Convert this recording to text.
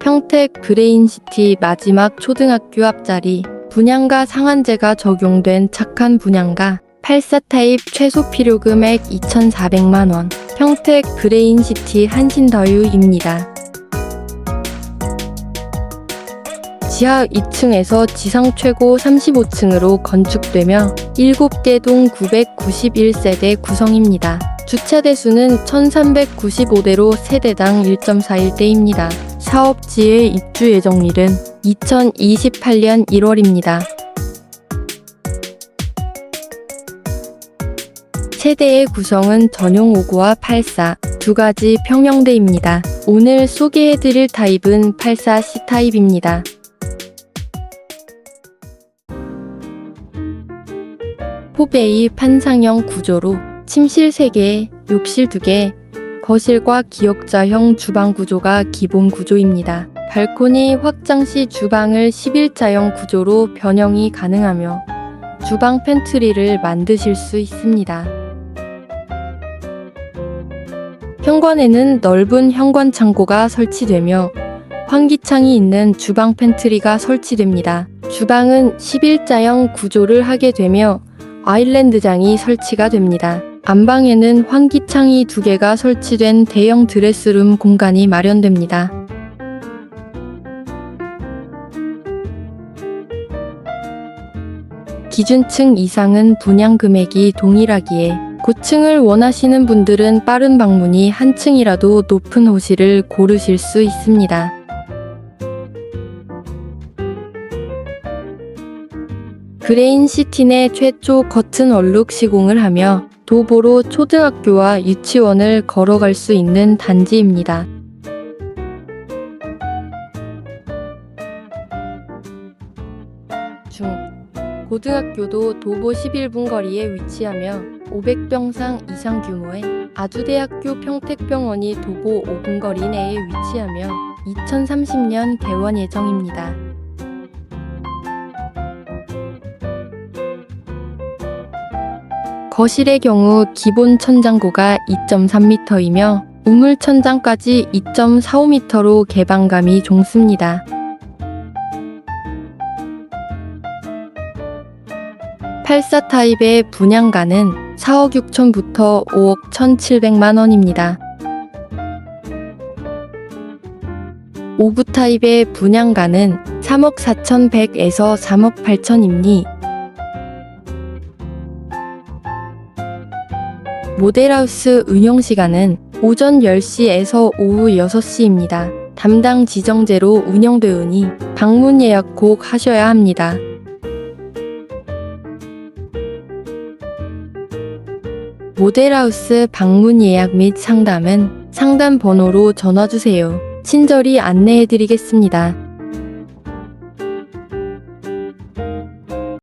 평택 브레인시티 마지막 초등학교 앞자리 분양가 상한제가 적용된 착한 분양가 84 타입 최소 필요 금액 2,400만 원 평택 브레인시티 한신더유입니다. 지하 2층에서 지상 최고 35층으로 건축되며 7개 동 991세대 구성입니다. 주차 대수는 1395대로 세대당 1.41대입니다. 사업지의 입주 예정일은 2028년 1월입니다. 세대의 구성은 전용 5구와 84 두 가지 평형대입니다. 오늘 소개해드릴 타입은 84C 타입입니다. 포베이 판상형 구조로 침실 3개, 욕실 2개, 거실과 기역자형 주방 구조가 기본 구조입니다. 발코니 확장 시 주방을 11자형 구조로 변형이 가능하며 주방 팬트리를 만드실 수 있습니다. 현관에는 넓은 현관 창고가 설치되며 환기창이 있는 주방 팬트리가 설치됩니다. 주방은 11자형 구조를 하게 되며 아일랜드장이 설치가 됩니다. 안방에는 환기창이 두 개가 설치된 대형 드레스룸 공간이 마련됩니다. 기준층 이상은 분양 금액이 동일하기에 고층을 원하시는 분들은 빠른 방문이 한 층이라도 높은 호실을 고르실 수 있습니다. 그레인 시티 내 최초 커튼 얼룩 시공을 하며 도보로 초등학교와 유치원을 걸어갈 수 있는 단지입니다. 중 고등학교도 도보 11분 거리에 위치하며 500병상 이상 규모의 아주대학교 평택병원이 도보 5분 거리 내에 위치하며 2030년 개원 예정입니다. 거실의 경우 기본 천장고가 2.3m이며 우물 천장까지 2.45m로 개방감이 좋습니다. 84 타입의 분양가는 4억 6천부터 5억 1,700만 원입니다. 5구 타입의 분양가는 3억 4,100에서 3억 8천입니. 모델하우스 운영 시간은 오전 10시에서 오후 6시입니다. 담당 지정제로 운영되오니 방문 예약 꼭 하셔야 합니다. 모델하우스 방문 예약 및 상담은 상담 번호로 전화 주세요. 친절히 안내해 드리겠습니다.